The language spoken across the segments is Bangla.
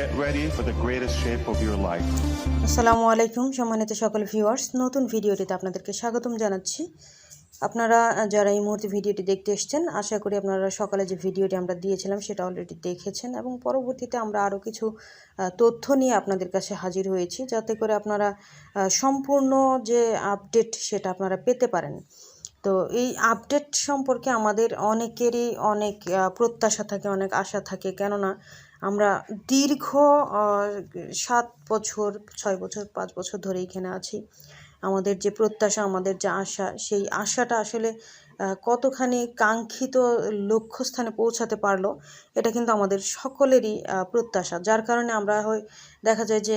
get ready for the greatest shape of your life. আসসালামু আলাইকুম, সম্মানিত সকল ভিউয়ার্স নতুন ভিডিওটিতে আপনাদেরকে স্বাগতম জানাচ্ছি। আপনারা যারা এই মুহূর্তে ভিডিওটি দেখতে এসছেন, আশা করি আপনারা সকালে যে ভিডিওটি আমরা দিয়েছিলাম, সেটা অলরেডি দেখেছেন এবং পরবর্তীতে আমরা আরও কিছু তথ্য নিয়ে আপনাদের কাছে হাজির হয়েছি, যাতে করে আপনারা সম্পূর্ণ যে আপডেট সেটা আপনারা পেতে পারেন। তো এই আপডেট সম্পর্কে আমাদের অনেকেরই অনেক প্রত্যাশা থাকে, অনেক আশা থাকে। কেননা আমরা দীর্ঘ সাত বছর, ছয় বছর, পাঁচ বছর ধরে এখানে আছি। আমাদের যে প্রত্যাশা, আমাদের যে আশা, সেই আশাটা আসলে কতখানি কাঙ্ক্ষিত লক্ষ্যস্থানে পৌঁছাতে পারল, এটা কিন্তু আমাদের সকলেরই প্রত্যাশা। যার কারণে আমরা হয় দেখা যায় যে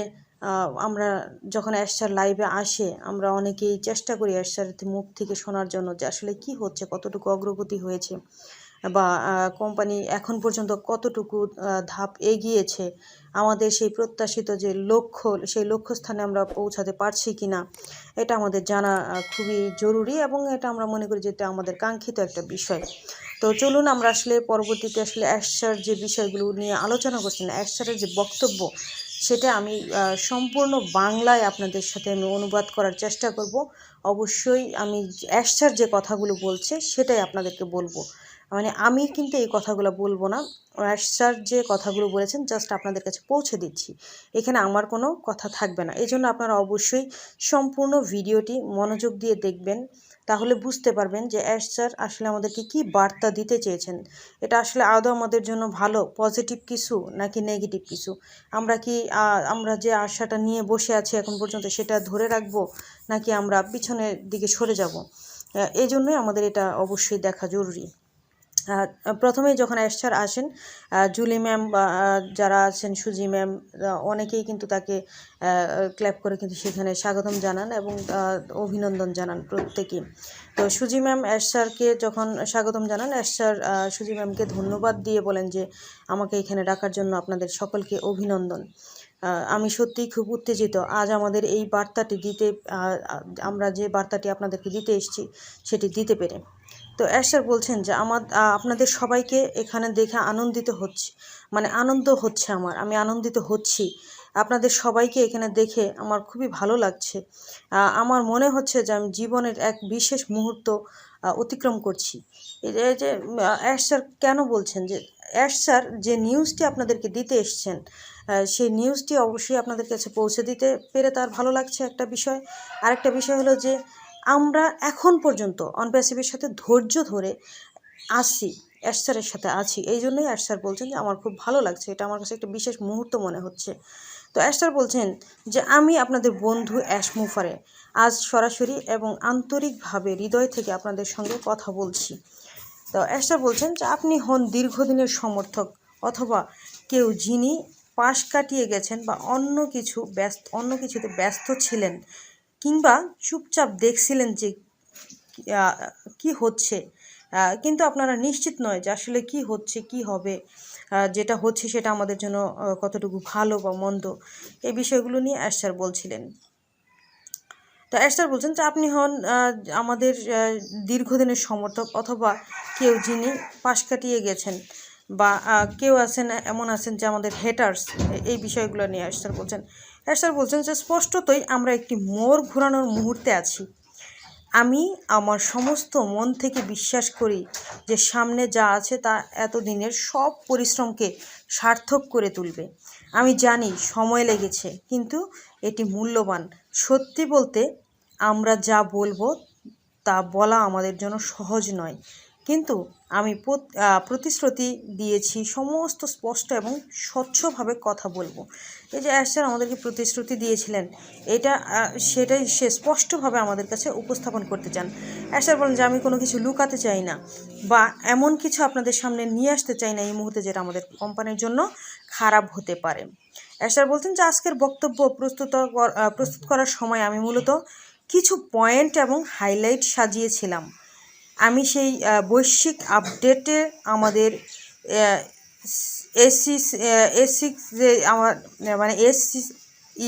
আমরা যখন অ্যাশার লাইভে আসে, আমরা অনেকেই চেষ্টা করি অ্যাশার মুখ থেকে শোনার জন্য যে আসলে কি হচ্ছে, কতটুকু অগ্রগতি হয়েছে। বা কোম্পানি এখন পর্যন্ত কতটুকু ধাপ এগিয়েছে, আমাদের সেই প্রত্যাশিত যে লক্ষ্য, সেই লক্ষ্যস্থানে আমরা পৌঁছাতে পারছি কি না এটা আমাদের জানা খুবই জরুরি এবং এটা আমরা মনে করি যে এটা আমাদের কাঙ্ক্ষিত একটা বিষয়। তো চলুন আমরা আসলে পরবর্তীতে আসলে অ্যাশার যে বিষয়গুলো নিয়ে আলোচনা করছেন অ্যাশারের যে বক্তব্য, সেটা আমি সম্পূর্ণ বাংলায় আপনাদের সাথে আমি অনুবাদ করার চেষ্টা করব। অবশ্যই আমি অ্যাশার যে কথাগুলো বলছে, সেটাই আপনাদেরকে বলব। মানে আমি কিন্তু এই কথাগুলো বলব না। স্যার যে কথাগুলো বলেছেন জাস্ট আপনাদের কাছে পৌঁছে দিচ্ছি। এখানে আমার কোনো কথা থাকবে না। এই জন্য আপনারা অবশ্যই সম্পূর্ণ ভিডিওটি মনোযোগ দিয়ে দেখবেন। তাহলে বুঝতে পারবেন যে অ্যাশ আসলে আমাদেরকে কি বার্তা দিতে চেয়েছেন। এটা আসলে আদৌ আমাদের জন্য ভালো পজিটিভ কিছু নাকি নেগেটিভ কিছু? আমরা কি আমরা যে আশাটা নিয়ে বসে আছি এখন পর্যন্ত সেটা ধরে রাখব নাকি আমরা পিছনের দিকে সরে যাব? এই জন্যই আমাদের এটা অবশ্যই দেখা জরুরি। আহ, প্রথমেই যখন অ্যাশার আসেন জুলি ম্যাম যারা আছেন সুজি ম্যাম অনেকেই কিন্তু তাকে ক্ল্যাপ করে কিন্তু সেখানে স্বাগতম জানান এবং অভিনন্দন জানান প্রত্যেকেই তো সুজি ম্যাম অ্যাশারকে যখন স্বাগতম জানান অ্যাশার সুজি ম্যামকে ধন্যবাদ দিয়ে বলেন যে আমাকে এখানে ডাকার জন্য আপনাদের সকলকে অভিনন্দন। আমি সত্যিই খুব উত্তেজিত। আজ আমাদের এই বার্তাটি দিতে আমরা যে বার্তাটি আপনাদেরকে দিতে এসেছি সেটি দিতে পেরে। তো অ্যাশার বলছেন যে, আমার আপনাদের সবাইকে এখানে দেখে আনন্দিত হচ্ছে। মানে আনন্দ হচ্ছে আমার, আমি আনন্দিত হচ্ছি। আপনাদের সবাইকে এখানে দেখে আমার খুবই ভালো লাগছে। আমার মনে হচ্ছে যে আমি জীবনের এক বিশেষ মুহূর্ত অতিক্রম করছি। এই যে অ্যাশ স্যার কেন বলছেন যে অ্যাশ স্যার যে নিউজটি আপনাদেরকে দিতে এসছেন সেই নিউজটি অবশ্যই আপনাদের কাছে পৌঁছে দিতে পেরে তার ভালো লাগছে একটা বিষয়। আরেকটা বিষয় হলো যে আমরা এখন পর্যন্ত অনপ্যাসিভের সাথে ধৈর্য ধরে আছি অ্যাশারের সাথে আছি। এই জন্যই অ্যাশার বলছেন যে, আমার খুব ভালো লাগছে। এটা আমার কাছে একটা বিশেষ মুহূর্ত মনে হচ্ছে। তো অ্যাশার বলছেন যে, আমি আপনাদের বন্ধু অ্যাশ মুফারে আজ সরাসরি এবং আন্তরিকভাবে হৃদয় থেকে আপনাদের সঙ্গে কথা বলছি। তো অ্যাশার বলছেন যে, আপনি হন দীর্ঘদিনের সমর্থক, অথবা কেউ যিনি পাশ কাটিয়ে গেছেন বা অন্য কিছু ব্যস্ত, অন্য কিছুতে ব্যস্ত ছিলেন কিংবা চুপচাপ দেখছিলেন যে কি হচ্ছে? কিন্তু আপনারা নিশ্চিত নয় যে আসলে কি হচ্ছে, কি হবে যেটা হচ্ছে সেটা আমাদের জন্য কতটুকু ভালো বা মন্দ। এই বিষয়গুলো নিয়ে অ্যাশার বলছিলেন। তো অ্যাশার বলছেন যে আপনি হন আমাদের দীর্ঘদিনের সমর্থক অথবা কেউ যিনি পাশ কাটিয়ে গেছেন। বা কেউ আছেন, এমন আছেন যে আমাদের হেটার্স এই বিষয়গুলো নিয়ে অ্যাশার বলছেন। অ্যাশার বলছেন যে, স্পষ্টতই আমরা একটি মোর ঘোরানোর মুহূর্তে আছি। আমি আমার সমস্ত মন থেকে বিশ্বাস করি যে, সামনে যা আছে তা এতদিনের সব পরিশ্রমকে সার্থক করে তুলবে। আমি জানি সময় লেগেছে, কিন্তু এটি মূল্যবান। সত্যি বলতে আমরা যা বলব তা বলা আমাদের জন্য সহজ নয়। কিন্তু আমি প্রতিশ্রুতি দিয়েছি সমস্ত স্পষ্ট এবং স্বচ্ছভাবে কথা বলব। এই যে অ্যাশার আমাদেরকে প্রতিশ্রুতি দিয়েছিলেন, এটা সেটাই সে স্পষ্টভাবে আমাদের কাছে উপস্থাপন করতে চান। অ্যাশার বলেন যে, আমি কোনো কিছু লুকাতে চাই না বা এমন কিছু আপনাদের সামনে নিয়ে আসতে চাই না এই মুহূর্তে যেটা আমাদের কোম্পানির জন্য খারাপ হতে পারে। অ্যাশার বলছেন যে, আজকের বক্তব্য প্রস্তুত প্রস্তুত করার সময় আমি মূলত কিছু পয়েন্ট এবং হাইলাইট সাজিয়েছিলাম। আমি সেই বৈশ্বিক আপডেটে আমাদের এসি এসি যে আমার মানে এসি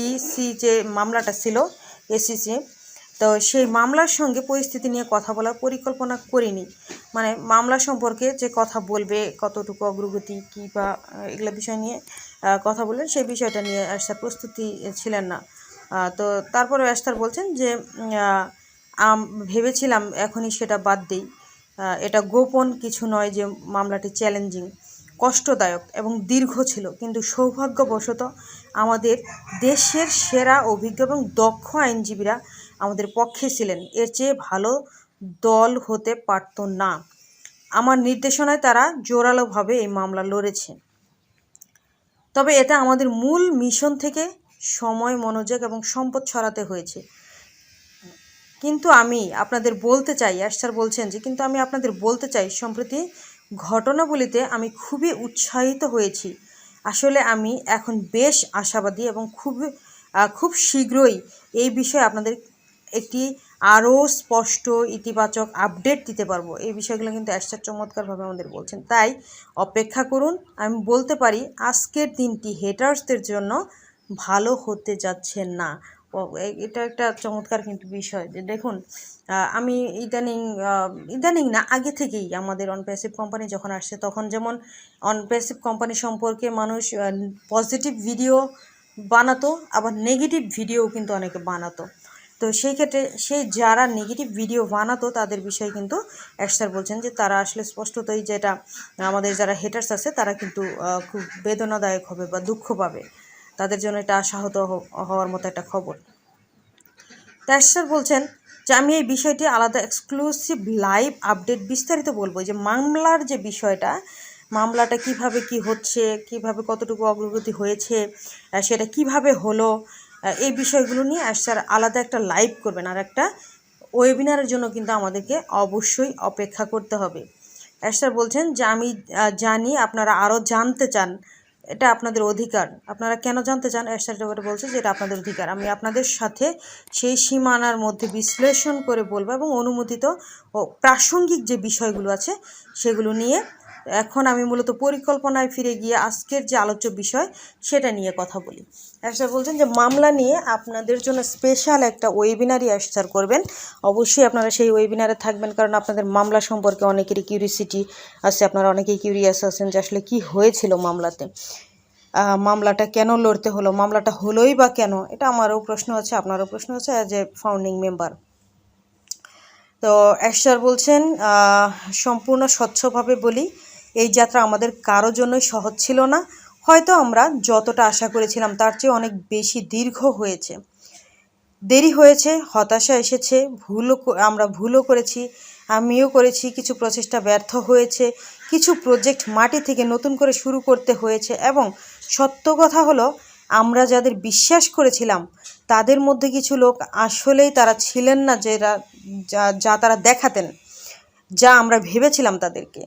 ইসি যে মামলাটা ছিল এসিসি তো সেই মামলার সঙ্গে পরিস্থিতি নিয়ে কথা বলার পরিকল্পনা করিনি। মানে মামলা সম্পর্কে যে কথা বলবে, কতটুকু অগ্রগতি, কী বা এগুলো বিষয় নিয়ে কথা বললেন, সেই বিষয়টা নিয়ে আস্তার প্রস্তুতি ছিলেন না। তো তারপরে আস্তার বলছেন যে ভেবেছিলাম এখনই সেটা বাদ দিই। এটা গোপন কিছু নয় যে মামলাটি চ্যালেঞ্জিং, কষ্টদায়ক এবং দীর্ঘ ছিল, কিন্তু সৌভাগ্যবশত আমাদের দেশের সেরা, অভিজ্ঞ এবং দক্ষ আইনজীবীরা আমাদের পক্ষে ছিলেন। এর চেয়ে ভালো দল হতে পারত না। আমার নির্দেশনায় তারা জোরালোভাবে এই মামলা লড়েছে। তবে এটা আমাদের মূল মিশন থেকে সময়, মনোযোগ এবং সম্পদ ছড়াতে হয়েছে। কিন্তু আমি আপনাদের বলতে চাই স্যার বলছেন যে, কিন্তু আমি আপনাদের বলতে চাই, সম্প্রতি ঘটনাবলিতে আমি খুবই উৎসাহিত হয়েছি। আসলে আমি এখন বেশ আশাবাদী এবং খুব খুব শীঘ্রই এই বিষয়ে আপনাদের একটি আরও স্পষ্ট, ইতিবাচক আপডেট দিতে পারব। এই বিষয়গুলো কিন্তু অ্যাস্টার চমৎকারভাবে আমাদের বলছেন। তাই অপেক্ষা করুন, আমি বলতে পারি, আজকের দিনটি হেটার্সদের জন্য ভালো হতে যাচ্ছে না। এটা একটা চমৎকার কিন্তু বিষয় যে দেখুন আমি ইদানিং ইদানিং না, আগে থেকেই আমাদের অনপ্যাসিভ কোম্পানি যখন আসছে, তখন যেমন অনপ্যাসিভ কোম্পানি সম্পর্কে মানুষ পজিটিভ ভিডিও বানাতো, আবার নেগেটিভ ভিডিও কিন্তু অনেকে বানাতো। তো সেই ক্ষেত্রে সেই যারা নেগেটিভ ভিডিও বানাতো, তাদের বিষয়ে কিন্তু একসার বলছেন যে তারা আসলে স্পষ্টতই যেটা আমাদের যারা হেটার্স আছে, তারা কিন্তু খুব বেদনাদায়ক হবে বা দুঃখ পাবে। তাদের জন্য এটা আশাহত হওয়ার মতো একটা খবর। স্যার বলছেন যে, আমি এই বিষয়টি আলাদা এক্সক্লুসিভ লাইভ আপডেট বিস্তারিত বলব। যে মামলার যে বিষয়টা, মামলাটা কীভাবে কি হচ্ছে, কীভাবে কতটুকু অগ্রগতি হয়েছে সেটা কীভাবে হলো এই বিষয়গুলো নিয়ে স্যার আলাদা একটা লাইভ করবেন আর একটা ওয়েবিনারের জন্য কিন্তু আমাদেরকে অবশ্যই অপেক্ষা করতে হবে। স্যার বলছেন যে, আমি জানি, আপনারা আরও জানতে চান এটা আপনাদের অধিকার। আপনারা কেন জানতে চান? এরশাদ ব্যাপারে বলছে যে এটা আপনাদের অধিকার। আমি আপনাদের সাথে সেই সীমানার মধ্যে বিশ্লেষণ করে বলব এবং অনুমোদিত ও প্রাসঙ্গিক যে বিষয়গুলো আছে, সেগুলো নিয়ে এখন আমি মূলত পরিকল্পনায় ফিরে গিয়ে আজকের যে আলোচ্য বিষয়, সেটা নিয়ে কথা বলি। এরশাদ বলছেন যে মামলা নিয়ে আপনাদের জন্য স্পেশাল একটা ওয়েবিনারই এরশাদ করবেন। অবশ্যই আপনারা সেই ওয়েবিনারে থাকবেন, কারণ আপনাদের মামলা সম্পর্কে অনেকেরই কিউরিসিটি আছে, আপনারা অনেকেই কিউরিয়াস আছেন যে আসলে কী হয়েছিল মামলাতে। মামলাটা কেন লড়তে হলো, মামলাটা হলোই বা কেন, এটা আমারও প্রশ্ন আছে, আপনারও প্রশ্ন আছে অ্যাজ এ ফাউন্ডিং মেম্বার তো অ্যাশার বলছেন সম্পূর্ণ স্বচ্ছভাবে বলি এই যাত্রা আমাদের কারও জন্যই সহজ ছিল না। হয়তো আমরা যতটা আশা করেছিলাম তার চেয়ে অনেক বেশি দীর্ঘ হয়েছে। দেরি হয়েছে, হতাশা এসেছে, ভুলও আমরা ভুলও করেছি, আমিও করেছি, কিছু প্রচেষ্টা ব্যর্থ হয়েছে, কিছু প্রজেক্ট মাটি থেকে নতুন করে শুরু করতে হয়েছে এবং সত্য কথা হলো, আমরা যাদের বিশ্বাস করেছিলাম, তাদের মধ্যে কিছু লোক আসলেই তারা ছিলেন না যেটা যা যা তারা দেখাতেন, যা আমরা ভেবেছিলাম তাদেরকে।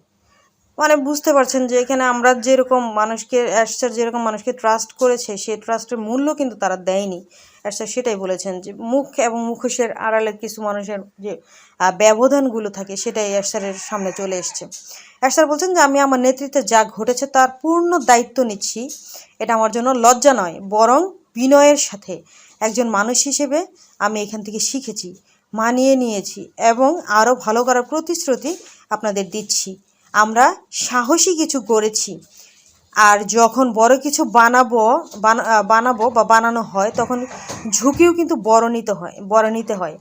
মানে বুঝতে পারছেন যে এখানে আমরা যেরকম মানুষকে অ্যাশার যেরকম মানুষকে ট্রাস্ট করেছে সেই ট্রাস্টের মূল্য কিন্তু তারা দেয়নি। অ্যাসার সেটাই বলেছেন যে মুখ এবং মুখোশের আড়ালে কিছু মানুষের যে ব্যবধানগুলো থাকে সেটাই অ্যাশারের সামনে চলে এসছে। অ্যাসার বলছেন যে, আমি আমার নেতৃত্বে যা ঘটেছে তার পূর্ণ দায়িত্ব নিচ্ছি। এটা আমার জন্য লজ্জা নয়, বরং বিনয়ের সাথে। একজন মানুষ হিসেবে আমি এখান থেকে শিখেছি, মানিয়ে নিয়েছি এবং আরও ভালো করার প্রতিশ্রুতি আপনাদের দিচ্ছি। আমরা সাহসী কিছু করেছি। আর যখন বড় কিছু বানাবো, বানা- বানাবো বা বানানো হয়, তখন ঝুঁকিও কিন্তু বড় নিতে হয়, বড় নিতে হয়।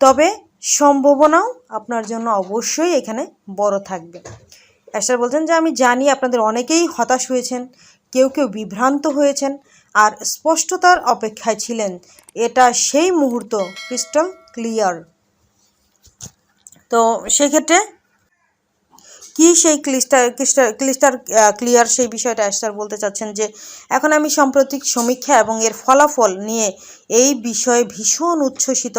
তবে সম্ভাবনাও আপনার জন্য অবশ্যই এখানে বড় থাকবে। অ্যাস্টার বলছেন যে, আমি জানি আপনাদের অনেকেই হতাশ হয়েছেন, কেউ কেউ বিভ্রান্ত হয়েছেন, আর স্পষ্টতার অপেক্ষায় ছিলেন। এটা সেই মুহূর্ত ক্রিস্টাল ক্লিয়ার তো সেক্ষেত্রে কি সেই ক্লিস্টার ক্লিস্টার ক্লিস্টার ক্লিয়ার সেই বিষয়টা স্যার বলতে চাচ্ছেন যে, এখন আমি সাম্প্রতিক সমীক্ষা এবং এর ফলাফল নিয়ে এই বিষয়ে ভীষণ উচ্ছ্বসিত।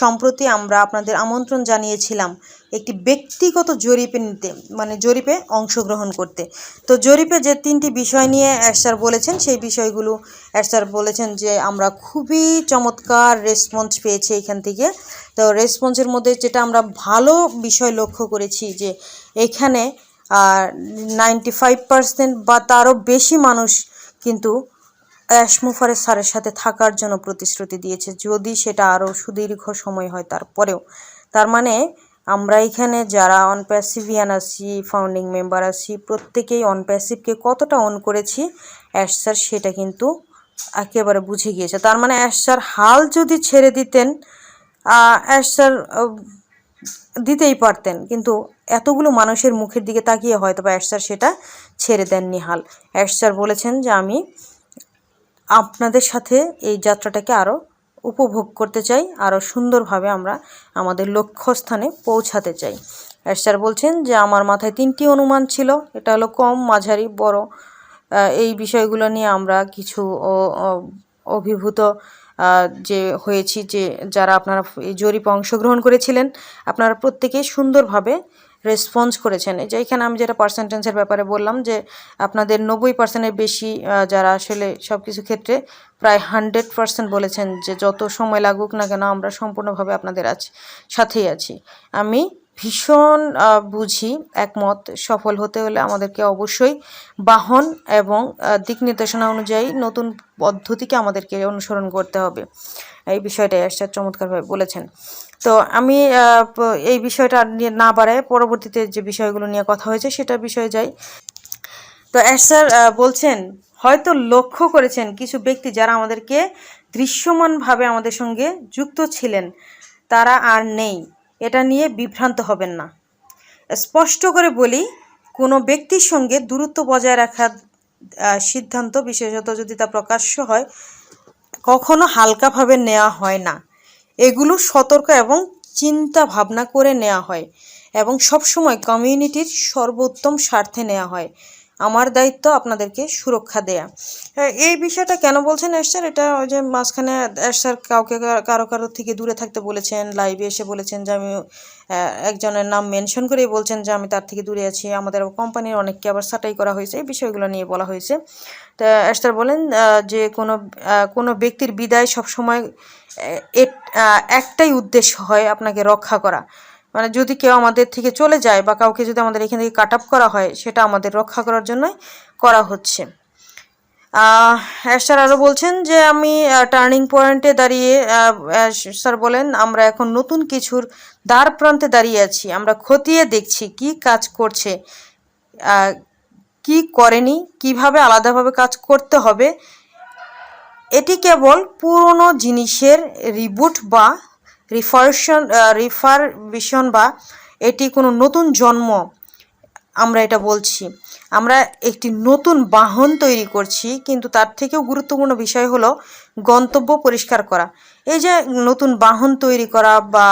সম্প্রতি আমরা আপনাদের আমন্ত্রণ জানিয়েছিলাম একটি ব্যক্তিগত জরিপে নিতে মানে জরিপে অংশগ্রহণ করতে। তো জরিপে যে তিনটি বিষয় নিয়ে স্যার বলেছেন, সেই বিষয়গুলো স্যার বলেছেন যে, আমরা খুবই চমৎকার রেসপন্স পেয়েছি এখান থেকে। তো রেসপন্সের মধ্যে যেটা আমরা ভালো বিষয় লক্ষ্য করেছি যে এখানে নাইনটি ফাইভ পার্সেন্ট বা তারও বেশি মানুষ কিন্তু অ্যাশমুফারের স্যারের সাথে থাকার জন্য প্রতিশ্রুতি দিয়েছে। যদি সেটা আরও সুদীর্ঘ সময় হয় তারপরেও। তার মানে আমরা এখানে যারা অনপ্যাসিভিয়ান আছি ফাউন্ডিং মেম্বার আছি, প্রত্যেকেই অনপ্যাসিভকে কতটা অন করেছি, অ্যাশ স্যার সেটা কিন্তু একেবারে বুঝে গিয়েছে। তার মানে অ্যাশ স্যার হাল যদি ছেড়ে দিতেন অ্যাশ স্যার দিতেই পারতেন। কিন্তু এতগুলো মানুষের মুখের দিকে তাকিয়ে হয়তো বা অ্যাশ স্যার সেটা ছেড়ে দেন নিহাল। অ্যাশ স্যার বলেছেন যে, আমি আপনাদের সাথে এই যাত্রাটাকে আরও উপভোগ করতে চাই আরও সুন্দরভাবে আমরা আমাদের লক্ষ্যস্থানে পৌঁছাতে চাই। স্যার বলছেন যে, আমার মাথায় তিনটি অনুমান ছিল। এটা হলো কম, মাঝারি, বড়। এই বিষয়গুলো নিয়ে আমরা কিছু অভিভূত যে হয়েছি যে, যারা আপনারা এই জরিপে অংশগ্রহণ করেছিলেন, আপনারা প্রত্যেকেই সুন্দরভাবে রেসপন্স করেছেন। এই যে এখানে আমি যেটা পার্সেন্টেন্সের ব্যাপারে বললাম যে, আপনাদের নব্বই পার্সেন্টের বেশি যারা আসলে সব কিছু ক্ষেত্রে প্রায় হান্ড্রেড পার্সেন্ট বলেছেন যে, যত সময় লাগুক না কেন, আমরা সম্পূর্ণভাবে আপনাদের আছি সাথেই আছি। আমি ভীষণ বুঝি একমত সফল হতে হলে আমাদেরকে অবশ্যই বাহন এবং দিক নির্দেশনা অনুযায়ী নতুন পদ্ধতিকে আমাদেরকে অনুসরণ করতে হবে। এই বিষয়টা এরশাদ চমৎকারভাবে বলেছেন। তো আমি এই বিষয়টা নিয়ে না বাড়ায় পরবর্তীতে যে বিষয়গুলো নিয়ে কথা হয়েছে সেটা বিষয়ে যাই। তো স্যার বলছেন, হয়তো লক্ষ্য করেছেন কিছু ব্যক্তি যারা আমাদেরকে দৃশ্যমানভাবে আমাদের সঙ্গে যুক্ত ছিলেন, তারা আর নেই। এটা নিয়ে বিভ্রান্ত হবেন না। স্পষ্ট করে বলি, কোনো ব্যক্তির সঙ্গে দূরত্ব বজায় রাখার সিদ্ধান্ত, বিশেষত যদি তা প্রকাশ্য হয়, কখনো হালকাভাবে নেওয়া হয় না। এগুলো সতর্ক এবং চিন্তা ভাবনা করে নেওয়া হয় এবং সবসময় কমিউনিটির সর্বোত্তম স্বার্থে নেওয়া হয়। আমার দায়িত্ব আপনাদেরকে সুরক্ষা দেয়া। হ্যাঁ, এই বিষয়টা কেন বলছেন স্যার এটা ওই যে মাঝখানে স্যার কাউকে কারও কারও থেকে দূরে থাকতে বলেছেন লাইভে এসে বলেছেন যে আমি একজনের নাম মেনশন করেই বলছেন যে আমি তার থেকে দূরে আছি আমাদের কোম্পানির অনেককে আবার সাটাই করা হয়েছে এই বিষয়গুলো নিয়ে বলা হয়েছে। তা স্যার বলেন যে কোনো কোনো ব্যক্তির বিদায় সবসময় একটাই উদ্দেশ্য হয় আপনাকে রক্ষা করা। মানে যদি কেউ আমাদের থেকে চলে যায় বা কাউকে যদি আমাদের এখান থেকে কাট আপ করা হয়, সেটা আমাদের রক্ষা করার জন্যই করা হচ্ছে। স্যার আরও বলছেন যে আমি টার্নিং পয়েন্টে দাঁড়িয়ে স্যার বলেন, আমরা এখন নতুন কিছুর দ্বার প্রান্তে দাঁড়িয়ে আছি। আমরা খতিয়ে দেখছি কি কাজ করছে কি করেনি, কীভাবে আলাদাভাবে কাজ করতে হবে, এটি কেবল পুরনো জিনিসের রিবুট বা রিফারশন রিফারবিশন বা এটি কোনো নতুন জন্ম আমরা এটা বলছি। আমরা একটি নতুন বাহন তৈরি করছি, কিন্তু তার থেকেও গুরুত্বপূর্ণ বিষয় হলো গন্তব্য পরিষ্কার করা। এই যে নতুন বাহন তৈরি করা বা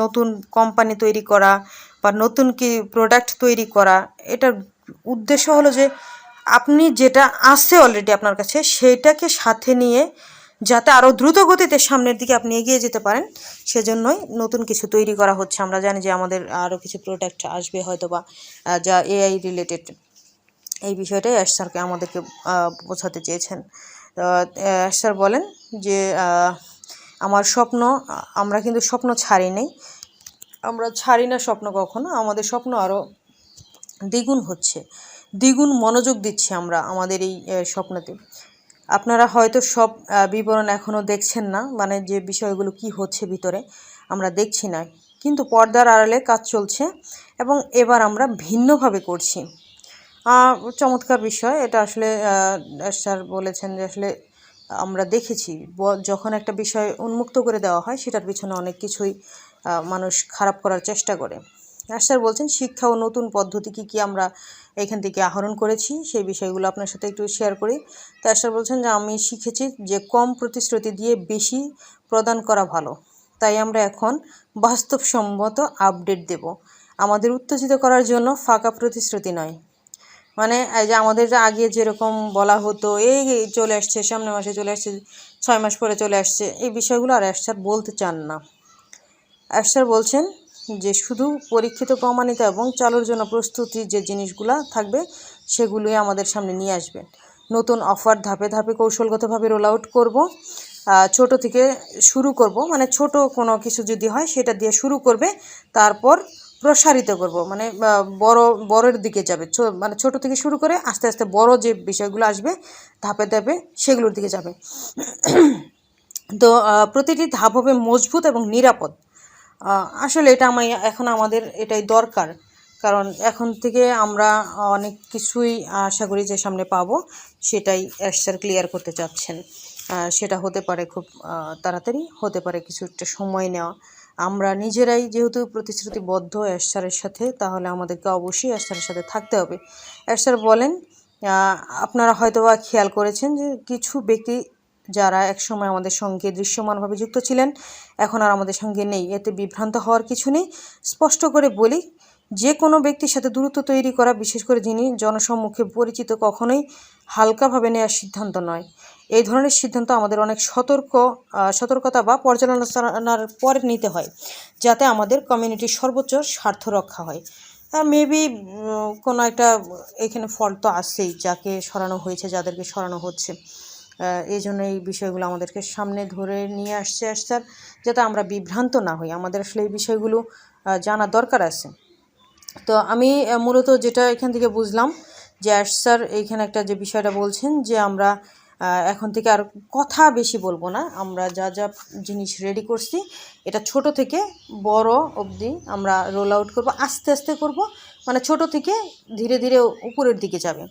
নতুন কোম্পানি তৈরি করা বা নতুন কি প্রোডাক্ট তৈরি করা, এটার উদ্দেশ্য হলো যে আপনি যেটা আছে অলরেডি আপনার কাছে সেইটাকে সাথে নিয়ে যাতে আরও দ্রুত গতিতে সামনের দিকে আপনি এগিয়ে যেতে পারেন, সেজন্যই নতুন কিছু তৈরি করা হচ্ছে। আমরা জানি যে আমাদের আরও কিছু প্রোডাক্ট আসবে হয়তো বা যা এআই রিলেটেড এই বিষয়টাই অ্যাশ স্যারকে আমাদেরকে বোঝাতে চেয়েছেন। অ্যাশ স্যার বলেন যে আমার স্বপ্ন, আমরা কিন্তু স্বপ্ন ছাড়ি নেই। আমরা ছাড়ি না স্বপ্ন কখনো, আমাদের স্বপ্ন আরও দ্বিগুণ হচ্ছে। দ্বিগুণ মনোযোগ দিচ্ছি আমরা আমাদের এই স্বপ্নতে। আপনারা হয়তো সব বিবরণ এখনও দেখছেন না মানে যে বিষয়গুলো কি হচ্ছে ভিতরে, আমরা দেখছি না। কিন্তু পর্দার আড়ালে কাজ চলছে এবং এবার আমরা ভিন্নভাবে করছি। চমৎকার বিষয়, এটা আসলে স্যার বলেছেন যে আসলে আমরা দেখেছি যখন একটা বিষয় উন্মুক্ত করে দেওয়া হয়, সেটার পিছনে অনেক কিছুই মানুষ খারাপ করার চেষ্টা করে। স্যার বলছেন শিক্ষা ও নতুন পদ্ধতি কী কী আমরা এখান থেকে আহরণ করেছি? সেই বিষয়গুলো আপনার সাথে একটু শেয়ার করি। তো স্যার বলছেন যে আমি শিখেছি যে কম প্রতিশ্রুতি দিয়ে বেশি প্রদান করা ভালো। তাই আমরা এখন বাস্তবসম্মত আপডেট দেব। আমাদের উত্তেজিত করার জন্য ফাঁকা প্রতিশ্রুতি নয়। মানে এই যে আমাদের আগে যেরকম বলা হতো, এই চলে আসছে, সামনের মাসে চলে আসছে, ছয় মাস পরে চলে আসছে, এই বিষয়গুলো আর একসাথ বলতে চান না। একসার বলছেন যে শুধু পরীক্ষিত প্রমাণিত এবং চালুর জন্য প্রস্তুতি যে জিনিসগুলো থাকবে, সেগুলোই আমাদের সামনে নিয়ে আসবেন নতুন অফার ধাপে ধাপে কৌশলগতভাবে রোল আউট করব ছোট থেকে শুরু করব মানে ছোট কোনো কিছু যদি হয় সেটা দিয়ে শুরু করবে, তারপর প্রসারিত করব মানে বড়, বড়ের দিকে যাবে মানে ছোট থেকে শুরু করে আস্তে আস্তে বড় যে বিষয়গুলো আসবে, ধাপে ধাপে সেগুলোর দিকে যাবে। তো প্রতিটি ধাপ হবে মজবুত এবং নিরাপদ। আসলে এটা আমি এখন আমাদের এটাই দরকার। কারণ এখন থেকে আমরা অনেক কিছুই আশা করি যে সামনে পাবো, সেটাই স্যার ক্লিয়ার করতে চাচ্ছেন। সেটা হতে পারে খুব তাড়াতাড়ি, হতে পারে কিছু একটা সময় নেওয়া। আমরা নিজেরাই যেহেতু প্রতিশ্রুতিবদ্ধ স্যারের সাথে, তাহলে আমাদেরকে অবশ্যই স্যারের সাথে থাকতে হবে। স্যার বলেন আপনারা হয়তোবা খেয়াল করেছেন যে কিছু ব্যক্তি যারা একসময় আমাদের সঙ্গে দৃশ্যমানভাবে যুক্ত ছিলেন, এখন আর আমাদের সঙ্গে নেই। এতে বিভ্রান্ত হওয়ার কিছু নেই। স্পষ্ট করে বলি যে কোনো ব্যক্তির সাথে দূরত্ব তৈরি করা, বিশেষ করে যিনি জনসম্মুখে পরিচিত কখনোই হালকাভাবে নেওয়ার সিদ্ধান্ত নয়। এই ধরনের সিদ্ধান্ত আমাদের অনেক সতর্ক সতর্কতা বা পর্যালোচনার পরে নিতে হয়, যাতে আমাদের কমিউনিটির সর্বোচ্চ স্বার্থ রক্ষা হয়। মেবি কোনো একটা এখানে ফল তো আসছেই যাকে সরানো হয়েছে, যাদেরকে সরানো হচ্ছে। এই জন্য এই বিষয়গুলো আমাদেরকে সামনে ধরে নিয়ে আসছে স্যার যাতে আমরা বিভ্রান্ত না হই। আমাদের আসলে এই বিষয়গুলো জানা দরকার আছে। তো আমি মূলত যেটা এখান থেকে বুঝলাম যে অ্যাশ স্যার এইখানে একটা যে বিষয়টা বলছেন যে আমরা এখন থেকে আর কথা বেশি বলব না। আমরা যা যা জিনিস রেডি করছি, এটা ছোট থেকে বড় অবধি আমরা রোল আউট করব, আস্তে আস্তে করব। মানে ছোট থেকে ধীরে ধীরে উপরের দিকে যাবে।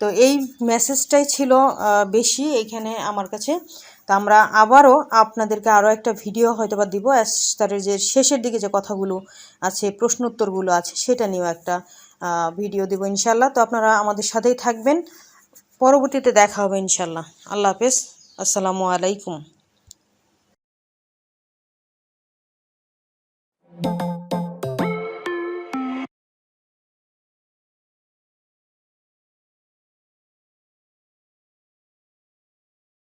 তো এই মেসেজটাই ছিল বেশি এখানে আমার কাছে। তো আমরা আবারও আপনাদেরকে আরও একটা ভিডিও হয়তো বা দিব তারের যে শেষের দিকে যে কথাগুলো আছে প্রশ্ন উত্তরগুলো আছে, সেটা নিয়েও একটা ভিডিও দেবো ইনশাল্লাহ তো আপনারা আমাদের সাথেই থাকবেন। পরবর্তীতে দেখা হবে ইনশাল্লাহ আল্লাহ হাফেজ। আসসালামু আলাইকুম।